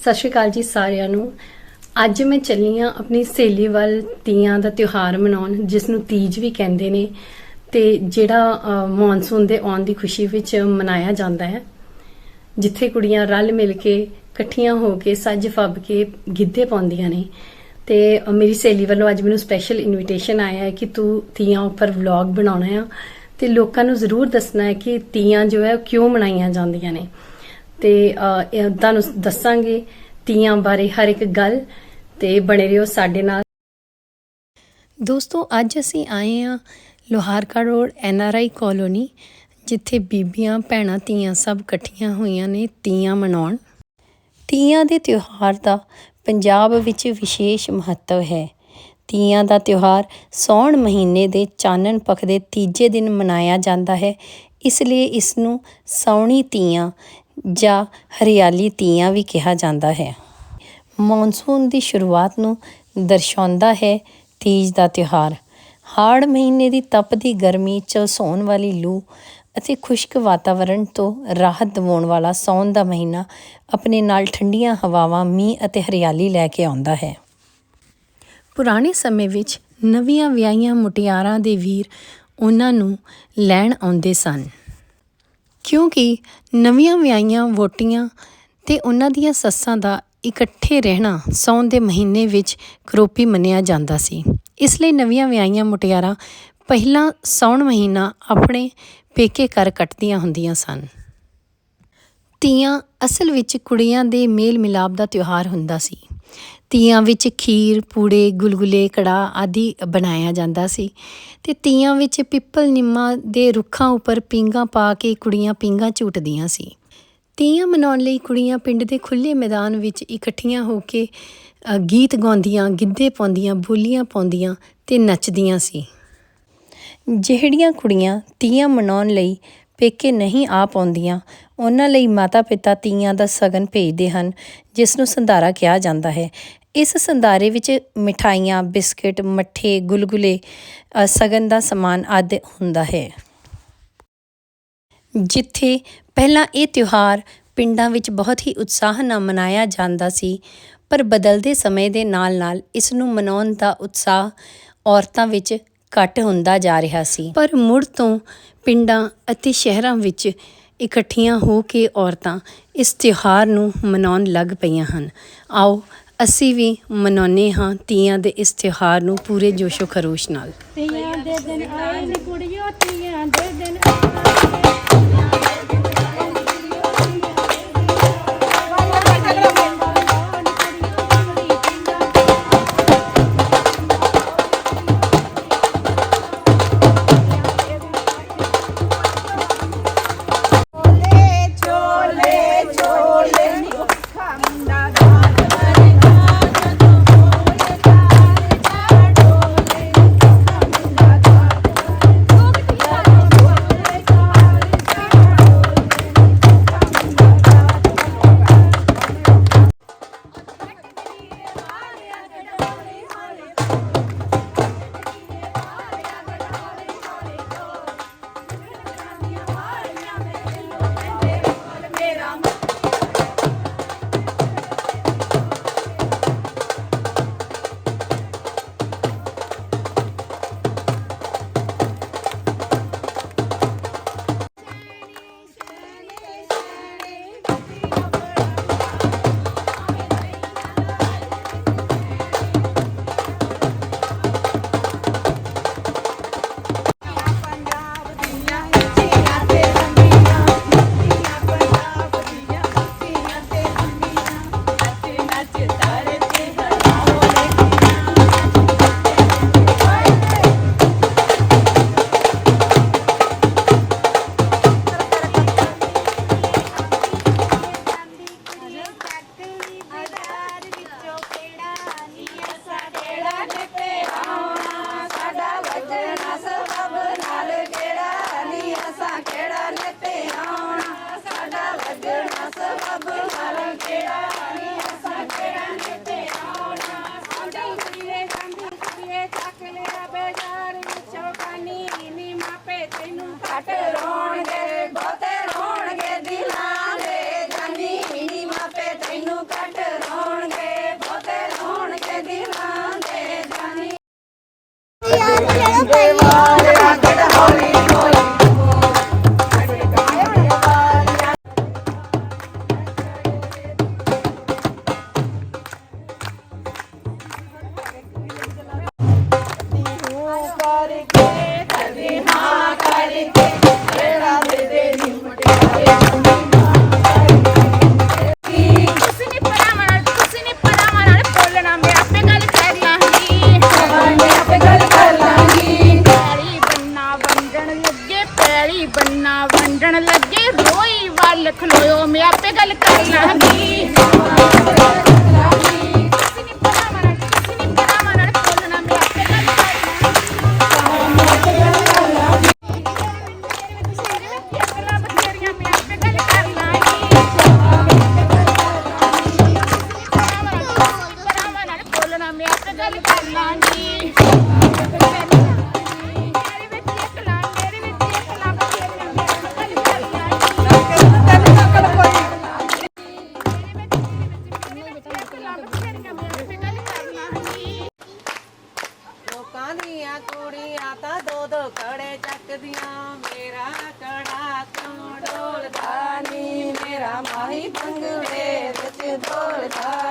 ਸਤਿ ਸ਼੍ਰੀ ਅਕਾਲ ਜੀ ਸਾਰਿਆਂ ਨੂੰ। ਅੱਜ ਮੈਂ ਚੱਲੀ ਹਾਂ ਆਪਣੀ ਸਹੇਲੀ ਵੱਲ ਤੀਆਂ ਦਾ ਤਿਉਹਾਰ ਮਨਾਉਣ, ਜਿਸ ਨੂੰ ਤੀਜ ਵੀ ਕਹਿੰਦੇ ਨੇ ਤੇ ਜਿਹੜਾ ਮੌਨਸੂਨ ਦੇ ਆਉਣ ਦੀ ਖੁਸ਼ੀ ਵਿੱਚ ਮਨਾਇਆ ਜਾਂਦਾ ਹੈ। ਜਿੱਥੇ ਕੁੜੀਆਂ ਰਲ ਮਿਲ ਕੇ ਇਕੱਠੀਆਂ ਹੋ ਕੇ ਸੱਜ ਫੱਬ ਕੇ ਗਿੱਧੇ ਪਾਉਂਦੀਆਂ ਨੇ। ਤੇ ਮੇਰੀ ਸਹੇਲੀ ਵੱਲੋਂ ਅੱਜ ਮੈਨੂੰ ਸਪੈਸ਼ਲ ਇਨਵੀਟੇਸ਼ਨ ਆਇਆ ਹੈ ਕਿ ਤੂੰ ਤੀਆਂ ਉੱਪਰ ਵਲੌਗ ਬਣਾਉਣਾ ਆ ਤੇ ਲੋਕਾਂ ਨੂੰ ਜ਼ਰੂਰ ਦੱਸਣਾ ਹੈ ਕਿ ਤੀਆਂ ਜੋ ਹੈ ਉਹ ਕਿਉਂ ਮਨਾਈਆਂ ਜਾਂਦੀਆਂ ਨੇ। ਤੇ ਇਹ ਤੁਹਾਨੂੰ ਦੱਸਾਂਗੇ ਤੀਆਂ ਬਾਰੇ ਹਰ ਇੱਕ ਗੱਲ ਤੇ ਬਣੇ ਰਹੋ ਸਾਡੇ ਨਾਲ। ਦੋਸਤੋ, ਅੱਜ ਅਸੀਂ ਆਏ ਆ Loharka road N R I colony, ਜਿੱਥੇ ਬੀਬੀਆਂ, ਭੈਣਾਂ ਤੀਆਂ ਸਭ ਇਕੱਠੀਆਂ ਹੋਈਆਂ ਨੇ ਤੀਆਂ ਮਨਾਉਣ। ਤੀਆਂ ਦੇ ਤਿਉਹਾਰ ਦਾ ਪੰਜਾਬ ਵਿੱਚ ਵਿਸ਼ੇਸ਼ ਮਹੱਤਵ ਹੈ। ਤੀਆਂ ਦਾ ਤਿਉਹਾਰ ਸੌਣ ਮਹੀਨੇ ਦੇ ਚਾਨਣ ਪੱਖ ਦੇ ਤੀਜੇ ਦਿਨ ਮਨਾਇਆ ਜਾਂਦਾ ਹੈ। ਇਸ ਲਈ ਇਸ ਨੂੰ ਸੌਣੀ ਤੀਆਂ ਜਾਂ ਹਰਿਆਲੀ ਤੀਆਂ ਵੀ ਕਿਹਾ ਜਾਂਦਾ ਹੈ। ਮੌਨਸੂਨ ਦੀ ਸ਼ੁਰੂਆਤ ਨੂੰ ਦਰਸਾਉਂਦਾ ਹੈ ਤੀਜ ਦਾ ਤਿਉਹਾਰ। ਹਾੜ ਮਹੀਨੇ ਦੀ ਤਪਦੀ ਗਰਮੀ ਝਲਸਾਉਣ ਵਾਲੀ ਲੂ ਅਤੇ ਖੁਸ਼ਕ ਵਾਤਾਵਰਣ ਤੋਂ ਰਾਹਤ ਦਿਵਾਉਣ ਵਾਲਾ ਸੌਣ ਦਾ ਮਹੀਨਾ ਆਪਣੇ ਨਾਲ ਠੰਡੀਆਂ ਹਵਾਵਾਂ, ਮੀਂਹ ਅਤੇ ਹਰਿਆਲੀ ਲੈ ਕੇ ਆਉਂਦਾ ਹੈ। ਪੁਰਾਣੇ ਸਮੇਂ ਵਿੱਚ ਨਵੀਆਂ ਵਿਆਹੀਆਂ ਮੁਟਿਆਰਾਂ ਦੇ ਵੀਰ ਉਹਨਾਂ ਨੂੰ ਲੈਣ ਆਉਂਦੇ ਸਨ। ਕਿਉਂਕਿ ਨਵੀਆਂ ਵਿਆਹੀਆਂ ਵੋਟੀਆਂ ਅਤੇ ਉਹਨਾਂ ਦੀਆਂ ਸੱਸਾਂ ਦਾ ਇਕੱਠੇ ਰਹਿਣਾ ਸਾਉਣ ਦੇ ਮਹੀਨੇ ਵਿੱਚ ਕਰੋਪੀ ਮੰਨਿਆ ਜਾਂਦਾ ਸੀ। ਇਸ ਲਈ ਨਵੀਆਂ ਵਿਆਹੀਆਂ ਮੁਟਿਆਰਾਂ ਪਹਿਲਾਂ ਸਾਉਣ ਮਹੀਨਾ ਆਪਣੇ ਪੇਕੇ ਘਰ ਕੱਟਦੀਆਂ ਹੁੰਦੀਆਂ ਸਨ। ਤੀਆਂ ਅਸਲ ਵਿੱਚ ਕੁੜੀਆਂ ਦੇ ਮੇਲ ਮਿਲਾਪ ਦਾ ਤਿਉਹਾਰ ਹੁੰਦਾ ਸੀ। ਤੀਆਂ ਵਿੱਚ ਖੀਰ, ਪੂੜੇ, ਗੁਲਗੁਲੇ, ਕੜਾਹ ਆਦਿ ਬਣਾਇਆ ਜਾਂਦਾ ਸੀ ਅਤੇ ਤੀਆਂ ਵਿੱਚ ਪਿੱਪਲ ਨਿੰਮਾਂ ਦੇ ਰੁੱਖਾਂ ਉੱਪਰ ਪੀਂਘਾਂ ਪਾ ਕੇ ਕੁੜੀਆਂ ਪੀਂਘਾਂ ਝੂਟਦੀਆਂ ਸੀ। ਤੀਆਂ ਮਨਾਉਣ ਲਈ ਕੁੜੀਆਂ ਪਿੰਡ ਦੇ ਖੁੱਲ੍ਹੇ ਮੈਦਾਨ ਵਿੱਚ ਇਕੱਠੀਆਂ ਹੋ ਕੇ ਗੀਤ ਗਾਉਂਦੀਆਂ, ਗਿੱਧੇ ਪਾਉਂਦੀਆਂ, ਬੋਲੀਆਂ ਪਾਉਂਦੀਆਂ ਅਤੇ ਨੱਚਦੀਆਂ ਸੀ। ਜਿਹੜੀਆਂ ਕੁੜੀਆਂ ਤੀਆਂ ਮਨਾਉਣ ਲਈ ਪੇਕੇ ਨਹੀਂ ਆ ਪਾਉਂਦੀਆਂ ਉਹਨਾਂ ਲਈ ਮਾਤਾ-ਪਿਤਾ, ਤੀਆਂ ਦਾ ਸਗਨ ਭੇਜਦੇ ਹਨ, ਜਿਸ ਨੂੰ ਸੰਧਾਰਾ ਕਿਹਾ ਜਾਂਦਾ ਹੈ। ਇਸ ਸੰਧਾਰੇ ਵਿੱਚ ਮਿਠਾਈਆਂ, ਬਿਸਕਟ, ਮੱਠੇ, ਗੁਲਗੁਲੇ ਸਗਨ ਦਾ ਸਮਾਨ ਆਦਿ ਹੁੰਦਾ ਹੈ। ਜਿੱਥੇ ਪਹਿਲਾਂ ਇਹ ਤਿਉਹਾਰ ਪਿੰਡਾਂ ਵਿੱਚ ਬਹੁਤ ਹੀ ਉਤਸ਼ਾਹ ਨਾਲ ਮਨਾਇਆ ਜਾਂਦਾ ਸੀ, ਪਰ ਬਦਲਦੇ ਸਮੇਂ ਦੇ ਨਾਲ-ਨਾਲ ਇਸ ਨੂੰ ਮਨਾਉਣ ਦਾ ਉਤਸ਼ਾਹ ਔਰਤਾਂ ਵਿੱਚ ਘੱਟ ਹੁੰਦਾ ਜਾ ਰਿਹਾ ਸੀ। ਪਰ ਮੁੜ ਤੋਂ ਪਿੰਡਾਂ ਅਤੇ ਸ਼ਹਿਰਾਂ ਵਿੱਚ ਇਕੱਠੀਆਂ ਹੋ ਕੇ ਔਰਤਾਂ ਇਸ ਤਿਉਹਾਰ ਨੂੰ ਮਨਾਉਣ ਲੱਗ ਪਈਆਂ ਹਨ। ਆਓ ਅਸੀਂ ਵੀ ਮਨਾਉਂਦੇ ਹਾਂ ਤੀਆਂ ਦੇ ਇਸ ਤਿਉਹਾਰ ਨੂੰ ਪੂਰੇ ਜੋਸ਼ੋ ਖਰੋਸ਼ ਨਾਲ। ਤੀਆਂ ਦੇ ਦਿਨ ਆਏ ਨੀ ਕੁੜੀਓ, ਤੀਆਂ ਦੇ tranqueira.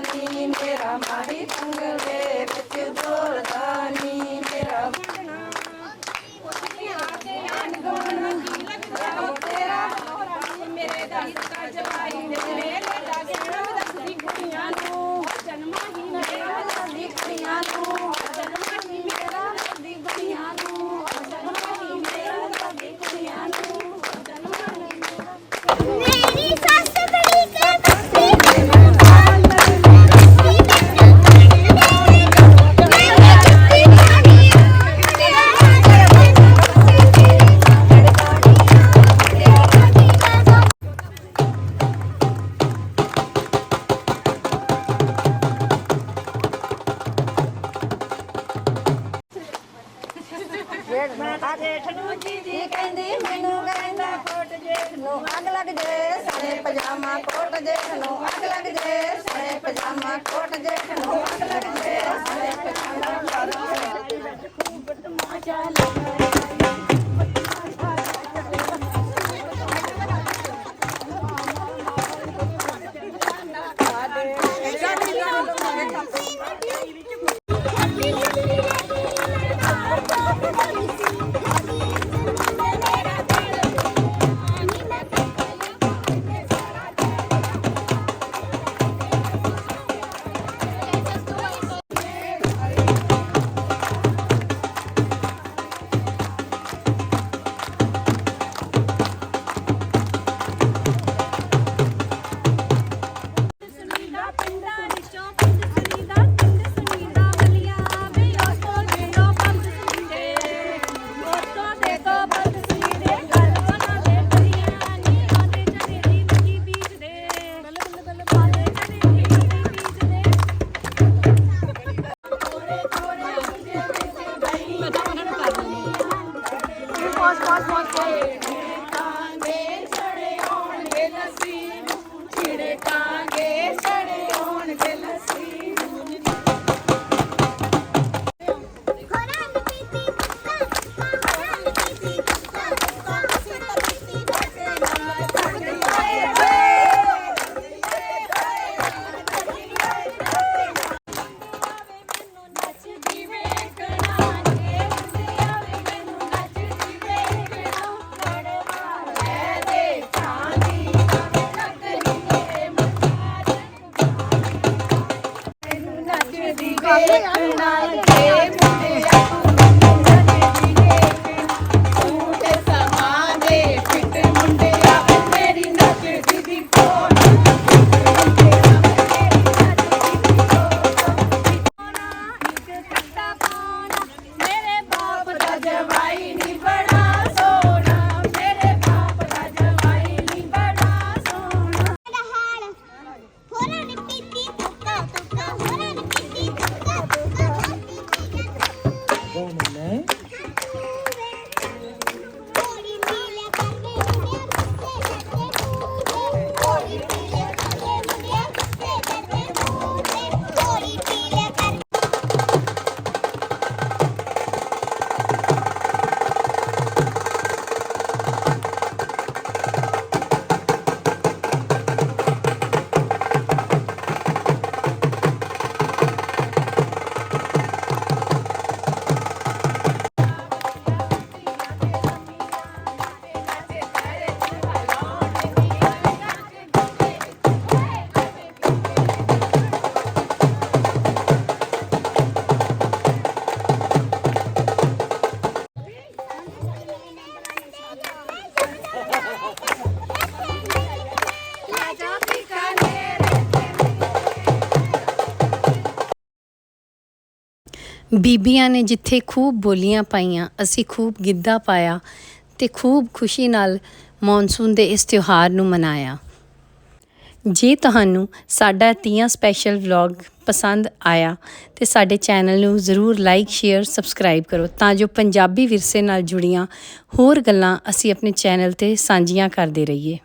ਡੋਲਦਾ ਨੀ ਮੇਰਾ ਜੀ ਕਹਿੰਦੀ? ਮੈਨੂੰ ਕਹਿੰਦਾ, ਕੋਟ ਜੇਠ ਨੂੰ ਅੱਗ ਲੱਗ ਜੇ ਸਣੇ ਪਜਾਮਾ ਕੋਟ ਜੇਠ ਨੂੰ ਅੱਗ ਲੱਗ ਜੇ ਸਣੇ ਪਜਾਮਾ ਕੋਟ ਜੇਠ ਨੂੰ ਅੱਗ ਲੱਗ ਜੇ ਸਣੇ ਪਜਾਮਾ ਸੁਨੀਦਾ ਬੀਬੀਆਂ ਨੇ ਜਿੱਥੇ ਖੂਬ ਬੋਲੀਆਂ ਪਾਈਆਂ, ਅਸੀਂ ਖੂਬ ਗਿੱਧਾ ਪਾਇਆ ਤੇ ਖੂਬ ਖੁਸ਼ੀ ਨਾਲ ਮੌਨਸੂਨ ਦੇ ਇਸ ਤਿਉਹਾਰ ਨੂੰ ਮਨਾਇਆ। ਜੇ ਤੁਹਾਨੂੰ ਸਾਡਾ ਤੀਆਂ ਸਪੈਸ਼ਲ ਵਲੌਗ ਪਸੰਦ ਆਇਆ ਤੇ ਸਾਡੇ ਚੈਨਲ ਨੂੰ ਜ਼ਰੂਰ ਲਾਈਕ, ਸ਼ੇਅਰ, ਸਬਸਕ੍ਰਾਈਬ ਕਰੋ ਤਾਂ ਜੋ ਪੰਜਾਬੀ ਵਿਰਸੇ ਨਾਲ ਜੁੜੀਆਂ ਹੋਰ ਗੱਲਾਂ ਅਸੀਂ ਆਪਣੇ ਚੈਨਲ ਤੇ ਸਾਂਝੀਆਂ ਕਰਦੇ ਰਹੀਏ।